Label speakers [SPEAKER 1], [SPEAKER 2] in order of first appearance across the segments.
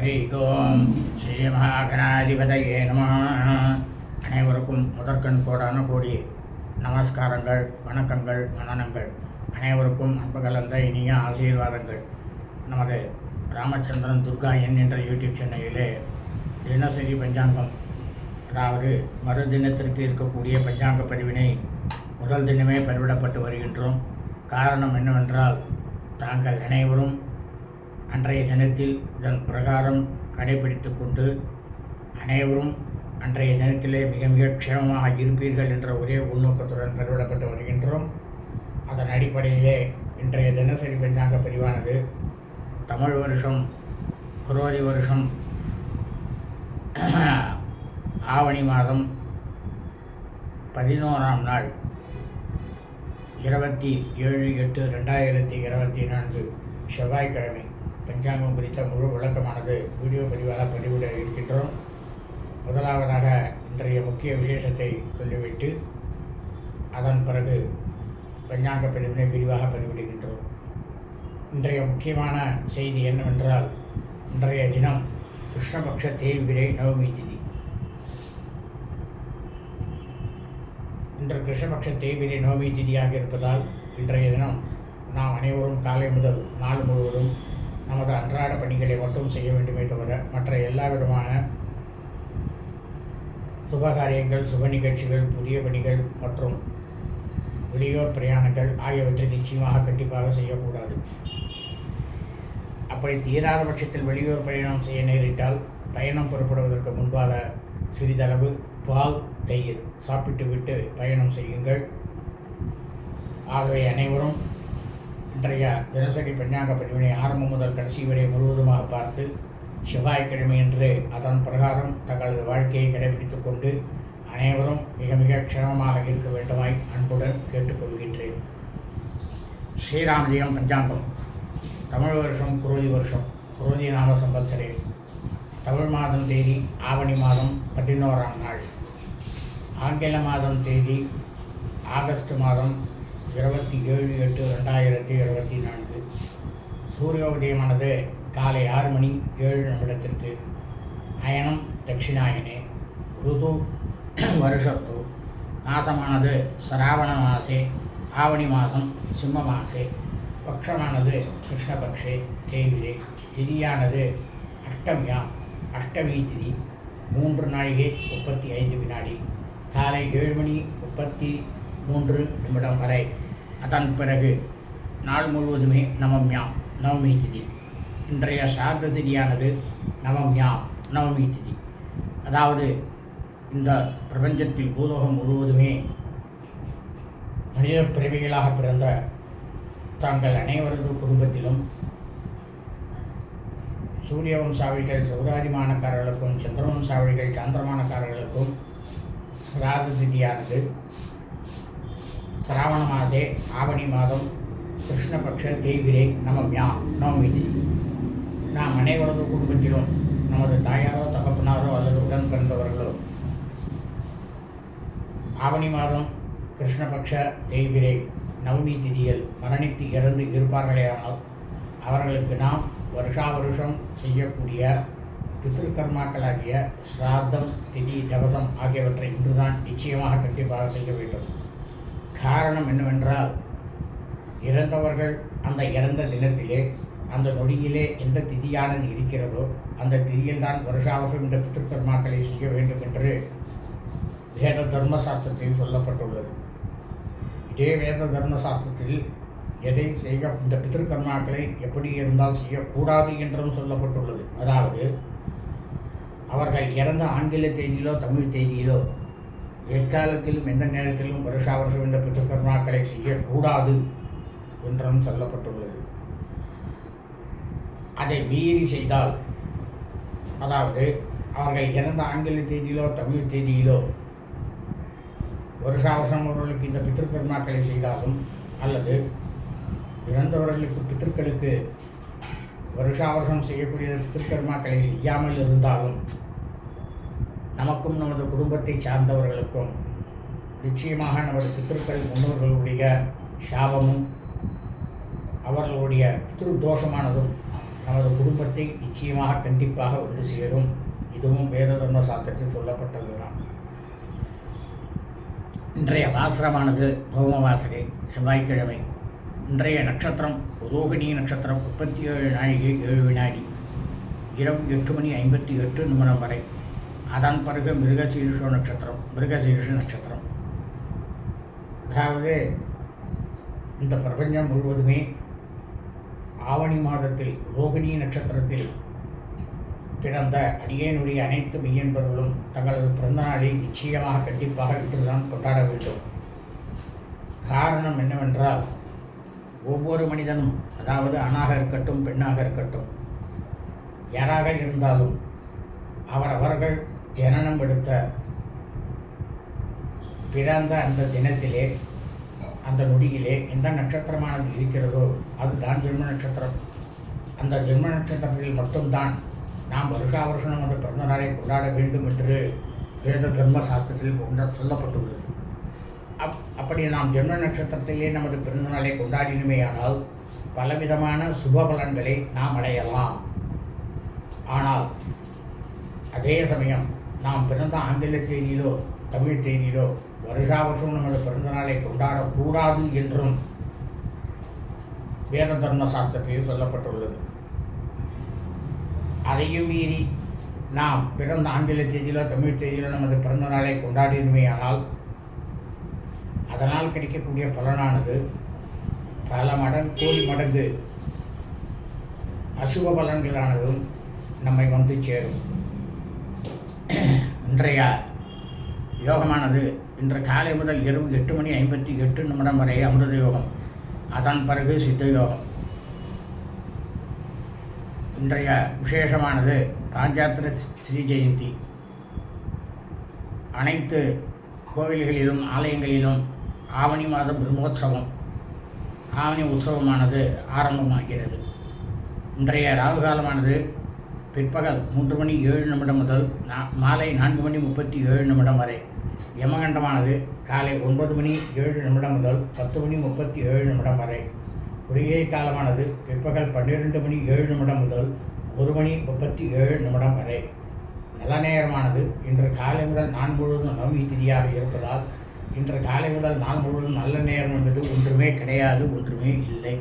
[SPEAKER 1] ஹரி ஓம் ஸ்ரீ மகாகணாதிபதையே நம அனைவருக்கும் முதற்கண் கோடான கோடி நமஸ்காரங்கள் வணக்கங்கள் வணனங்கள் அனைவருக்கும் அன்பு கலந்த இனிய ஆசீர்வாதங்கள். நமது ராமச்சந்திரன் துர்கா என் என்ற யூடியூப் சேனலிலே தினசரி பஞ்சாங்கம் அதாவது மறு தினத்திற்கு இருக்கக்கூடிய பஞ்சாங்க பதிவினை முதல் தினமே பதிவிடப்பட்டு வருகின்றோம். காரணம் என்னவென்றால் தாங்கள் அனைவரும் அன்றைய தினத்தில் இதன் பிரகாரம் கடைபிடித்து கொண்டு அனைவரும் அன்றைய தினத்திலே மிக மிக க்ஷேமமாக இருப்பீர்கள் என்ற ஒரே உள்நோக்கத்துடன் பெருவிடப்பட்டு வருகின்றோம். அதன் அடிப்படையிலே இன்றைய தினசரி பஞ்சாங்க பிரிவானது தமிழ் வருஷம் குரோதி வருஷம் ஆவணி மாதம் பதினோராம் நாள் இருபத்தி ஏழு எட்டு ரெண்டாயிரத்தி இருபத்தி நான்கு செவ்வாய்க்கிழமை. பஞ்சாங்கம் குறித்த முழு விளக்கமானது வீடியோ பதிவாக பதிவிட இருக்கின்றோம். முதலாவதாக இன்றைய முக்கிய விசேஷத்தை சொல்லிவிட்டு அதன் பிறகு பஞ்சாங்க பதிவினை விரிவாக பதிவிடுகின்றோம். இன்றைய முக்கியமான செய்தி என்னவென்றால் இன்றைய தினம் கிருஷ்ணபக்ஷ தேய்பிரை நவமி திதி. இன்று கிருஷ்ணபக்ஷ தேய்பிரை நவமி திதியாக இருப்பதால் இன்றைய தினம் நாம் அனைவரும் காலை முதல் நாள் முழுவதும் நமது அன்றாட பணிகளை மட்டும் செய்ய வேண்டுமே தவிர மற்ற எல்லா விதமான சுபகாரியங்கள் சுப நிகழ்ச்சிகள் புதிய பணிகள் மற்றும் வெளியோர் பிரயாணங்கள் ஆகியவற்றை நிச்சயமாக கண்டிப்பாக செய்யக்கூடாது. அப்படி தீராத பட்சத்தில் வெளியூர் பயணம் செய்ய நேரிட்டால் பயணம் புறப்படுவதற்கு முன்பாக சிறிதளவு பால் தயிர் சாப்பிட்டு விட்டு பயணம் செய்யுங்கள். ஆகவே அனைவரும் இன்றைய தினசரி பஞ்சாங்க பதிவினை ஆரம்பம் முதல் கடைசி வரை முழுவதுமாக பார்த்து செவ்வாய்க்கிழமை என்று அதன் பிரகாரம் தங்களது வாழ்க்கையை கடைபிடித்துக் கொண்டு அனைவரும் மிக மிக க்ஷமமாக இருக்க வேண்டுமாய் அன்புடன் கேட்டுக்கொள்கின்றேன். ஸ்ரீராமஜயம் பஞ்சாங்கம். தமிழ் வருஷம் குரோதி வருஷம் குரோதி நாம சம்பத்சரே தமிழ் மாதம் தேதி ஆவணி மாதம் பதினோராம் நாள். ஆங்கில மாதம் தேதி ஆகஸ்ட் மாதம் இருபத்தி ஏழு எட்டு ரெண்டாயிரத்தி இருபத்தி நான்கு. சூரிய உதயமானது காலை ஆறு மணி ஏழு நிமிடத்திற்கு அயனம் தட்சிணாயனே. ருது வருஷத்து மாசமானது சிராவண மாசே ஆவணி மாதம் சிம்ம மாசே பக்ஷமானது கிருஷ்ணபக்ஷே தேவிரே திதியானது அஷ்டமியாம் அஷ்டமி திதி மூன்று நாழிகை முப்பத்தி ஐந்து வினாடி காலை ஏழு மணி முப்பத்தி மூன்று நிமிடம் வரை. அதன் பிறகு நாள் முழுவதுமே நவம்யாம் நவமி திதி. இன்றைய சார்த திதியானது நவம்யாம் நவமி திதி. அதாவது இந்த பிரபஞ்சத்தில் பூலோகம் முழுவதுமே மனித பிறவிகளாக பிறந்த தாங்கள் அனைவரது குடும்பத்திலும் சூரிய வம்சாவளிகள் சௌராதிமானக்காரர்களுக்கும் சந்திரவம்சாவளிகள் சாந்திரமானக்காரர்களுக்கும் சிராத திதியானது சிராவண மாசே ஆவணி மாதம் கிருஷ்ணபக்ஷ தேய்பிரை நவம்யா நவமி நாம் அனைவரது குடும்பத்திலும் நமது தாயாரோ தகப்பனாரோ அல்லது உடன் பிறந்தவர்களோ ஆவணி மாதம் கிருஷ்ணபக்ஷ தேய்பிரை நவமி திதியில் மரணித்து இறந்து இருப்பார்களேயானால் அவர்களுக்கு நாம் வருஷா வருஷம் செய்யக்கூடிய பித்ருக்கர்மாக்களாகிய ஸ்ரார்த்தம் திதி தவசம் ஆகியவற்றை இன்றுதான் நிச்சயமாக கண்டிப்பாக செய்ய வேண்டும் காரணம் என்னவென்றால் இறந்தவர்கள் அந்த இறந்த தினத்திலே அந்த நொடியிலே எந்த திதியானது இருக்கிறதோ அந்த திதியில்தான் வருஷாவசம் இந்த பித்ருக்கர்மாக்களை செய்ய வேண்டும் என்று வேத தர்மசாஸ்திரத்தில் சொல்லப்பட்டுள்ளது. இதே வேத தர்மசாஸ்திரத்தில் எதை செய்ய இந்த பித்திருக்கர்மாக்களை எப்படி இருந்தால் செய்யக்கூடாது என்றும் சொல்லப்பட்டுள்ளது. அதாவது அவர்கள் இறந்த ஆங்கில தேதியிலோ தமிழ் தேதியிலோ எக்காலத்திலும் எந்த நேரத்திலும் வருஷா வருஷம் இந்த பித்திருக்கர்மாக்களை செய்யக்கூடாது என்றும் சொல்லப்பட்டுள்ளது. அதை மீறி செய்தால் அதாவது அவர்கள் இறந்த ஆங்கில தேதியிலோ தமிழ் தேதியிலோ வருஷா வருஷம் அவர்களுக்கு இந்த பித்திருக்கர்மாக்களை செய்தாலும் அல்லது இறந்தவர்களுக்கு பித்திருக்களுக்கு வருஷா வருஷம் செய்யக்கூடிய பித்திருக்கர்மாக்களை செய்யாமல் இருந்தாலும் நமக்கும் நமது குடும்பத்தை சார்ந்தவர்களுக்கும் நிச்சயமாக நமது பித்திருக்கள் முன்னோர்களுடைய சாபமும் அவர்களுடைய பித்ரு தோஷமானதும் நமது குடும்பத்தை நிச்சயமாக கண்டிப்பாக வந்து சேரும். இதுவும் வேத தர்ம சாஸ்திரத்தில் சொல்லப்பட்டதுதான். இன்றைய வாசரமானது பௌமவாசகை செவ்வாய்க்கிழமை. இன்றைய நட்சத்திரம் ரோகிணி நட்சத்திரம் முப்பத்தி ஏழு நாழிகை ஏழு வினாடி. இரவு எட்டு மணி ஐம்பத்தி எட்டு நிமிடம் வரை. அதன் பிறகு மிருகசீரிஷ நட்சத்திரம் மிருகசீரிஷ நட்சத்திரம். அதாவது இந்த பிரபஞ்சம் முழுவதுமே ஆவணி மாதத்தில் ரோகிணி நட்சத்திரத்தில் பிறந்த அடியேனுடைய அனைத்து மெய்யன்பர்களும் தங்களது பிறந்தநாளை நிச்சயமாக கண்டிப்பாக இன்றுதான் கொண்டாட வேண்டும். காரணம் என்னவென்றால் ஒவ்வொரு மனிதனும் அதாவது ஆணாக இருக்கட்டும் பெண்ணாக இருக்கட்டும் யாராக இருந்தாலும் அவரவர்கள் ஜனனம் எடுத்த பிறந்த அந்த தினத்திலே அந்த நொடியிலே எந்த நட்சத்திரமானது இருக்கிறதோ அதுதான் ஜென்ம நட்சத்திரம். அந்த ஜென்ம நட்சத்திரத்தில் மட்டும்தான் நாம் வருஷா வருஷம் நமது பிறந்த நாளை கொண்டாட வேண்டும் என்று வேத தர்ம சாஸ்திரத்தில் கொண்ட சொல்லப்பட்டுள்ளது. அப் அப்படி நாம் ஜென்ம நட்சத்திரத்திலே நமது பிறந்த நாளை கொண்டாடினுமேயானால் பலவிதமான சுப பலன்களை நாம் அடையலாம். ஆனால் அதே சமயம் நாம் பிறந்த ஆங்கில தேதியிலோ தமிழ் தேதியிலோ வருஷா வருஷம் நமது பிறந்த நாளை கொண்டாடக்கூடாது என்றும் வேத தர்ம சாஸ்திரத்தில் சொல்லப்பட்டுள்ளது. அதையும் மீறி நாம் பிறந்த ஆங்கில தேதியிலோ தமிழ் தேதியிலோ நமது பிறந்த நாளை கொண்டாடினுமேயானால் அதனால் கிடைக்கக்கூடிய பலனானது பல மடங்கு கோடி மடங்கு அசுப பலன்களானதும் நம்மை வந்து சேரும். இன்றைய யோகமானது இன்று காலை முதல் இரவு எட்டு மணி ஐம்பத்தி எட்டு நிமிடம் வரை அமிர்த யோகம். அதன் பிறகு சித்த யோகம். இன்றைய விசேஷமானது ராஜாத்திர ஸ்ரீ ஜெயந்தி. அனைத்து கோவில்களிலும் ஆலயங்களிலும் ஆவணி மாத பிரம்மோற்சவம் ஆவணி உற்சவமானது ஆரம்பமாகிறது. இன்றைய ராகு காலமானது பிற்பகல் மூன்று மணி ஏழு நிமிடம் முதல் நா மாலை நான்கு மணி முப்பத்தி ஏழு நிமிடம் வரை. யமகண்டமானது காலை ஒன்பது மணி ஏழு நிமிடம் முதல் பத்து மணி முப்பத்தி ஏழு நிமிடம் வரை. குளிகை காலமானது பிற்பகல் பன்னிரெண்டு மணி ஏழு நிமிடம் முதல் ஒரு மணி முப்பத்தி ஏழு நிமிடம் வரை. நல்ல நேரமானது இன்று காலை முதல் நாள் முழுவதும் நவமி திதியாக இருப்பதால் இன்று காலை முதல் நாள் முழுவதும் நல்ல நேரம் என்பது ஒன்றுமே கிடையாது ஒன்றுமே இல்லை.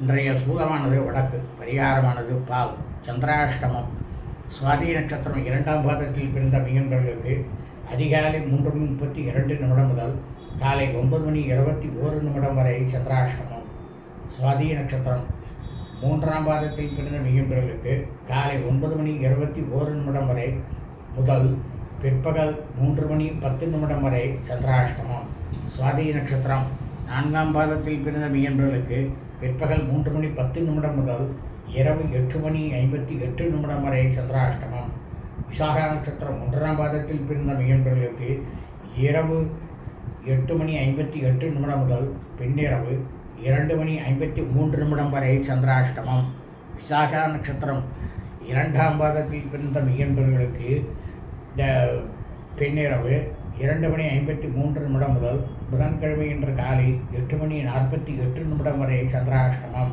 [SPEAKER 1] இன்றைய சூலமானது வடக்கு பரிகாரமானது பால். சந்திராஷ்டமம். சுவாதி நட்சத்திரம் இரண்டாம் பாதத்தில் பிறந்த மீனவர்களுக்கு அதிகாலை மூன்று முப்பத்தி இரண்டு நிமிடம் முதல் காலை ஒன்பது மணி இருபத்தி ஓரு நிமிடம் வரை சந்திராஷ்டமம். சுவாதி நட்சத்திரம் மூன்றாம் பாதத்தில் பிறந்த மீனவர்களுக்கு காலை ஒன்பது மணி இருபத்தி ஓரு நிமிடம் வரை முதல் பிற்பகல் மூன்று மணி பத்து நிமிடம் வரை சந்திராஷ்டமம். சுவாதி நட்சத்திரம் நான்காம் பாதத்தில் பிறந்த மீனவர்களுக்கு பிற்பகல் மூன்று மணி பத்து நிமிடம் முதல் இரவு எட்டு மணி ஐம்பத்தி எட்டு நிமிடம் வரை சந்திராஷ்டமம். விசாகா நட்சத்திரம் ஒன்றாம் பாதத்தில் பிறந்த மீனவர்களுக்கு இரவு எட்டு மணி ஐம்பத்தி எட்டு நிமிடம் முதல் பின்னிரவு இரண்டு மணி ஐம்பத்தி மூன்று நிமிடம் வரை சந்திராஷ்டமம். விசாகா நட்சத்திரம் இரண்டாம் பாதத்தில் பிறந்த மீனவர்களுக்கு இந்த பின்னிரவு இரண்டு மணி ஐம்பத்தி மூன்று நிமிடம் முதல் புதன்கிழமை இன்று காலை எட்டு மணி நாற்பத்தி எட்டு நிமிடம் வரை சந்திராஷ்டமம்.